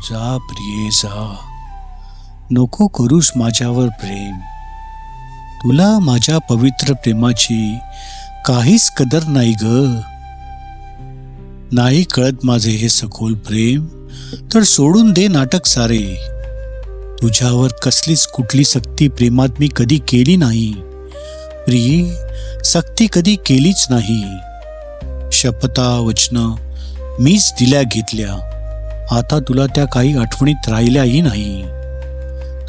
जा प्रिये जा. नको करूस माझ्यावर प्रेम. तुला माझ्या पवित्र प्रेमाची काहीच कदर नाही ग. नाही कळत माझे हे सखोल प्रेम तर सोडून दे नाटक सारे. तुझ्यावर कसलीच कुठली सक्ती प्रेमात मी कधी केली नाही. प्रिये सक्ती कधी केलीच नाही. शपथा वचनं मीच दिल्या घेतल्या. आता तुला त्या काही आठवणीत राहिल्याही नाही.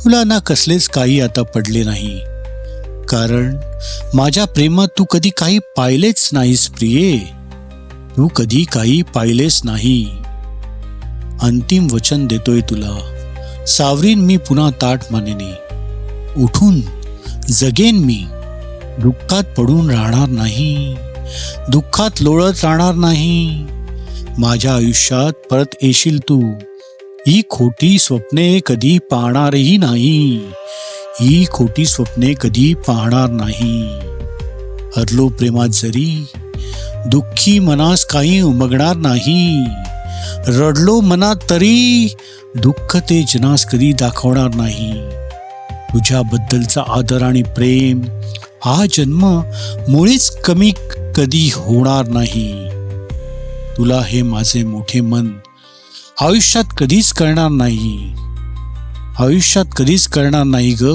तुला ना कसलेच काही आता पडले नाही. कारण माझ्या प्रेमात तू कधी काही पाहिलेच नाहीस प्रिये. तू कधी काही पाहिलेच नाही. अंतिम वचन देतोय तुला. सावरीन मी पुन्हा ताट मानेने. उठून जगेन मी. दुःखात पडून राहणार नाही. दुःखात लोळत राहणार नाही. माझ्या आयुष्यात परत येशील तू. ही खोटी स्वप्ने कधी पाहणारही नाही. ही खोटी स्वप्ने कधी पाहणार नाही. हरलो प्रेमात जरी दुःखी मनास काही उमगणार नाही. रडलो मनात तरी दुःख ते जनास कधी दाखवणार नाही. तुझ्याबद्दलचा आदर आणि प्रेम हा जन्म मुळीच कमी कधी होणार नाही. तुला हे माझे मोठे मन आयुष्यात कधीच करणार नाही. आयुष्यात कधीच करणार नाही ग.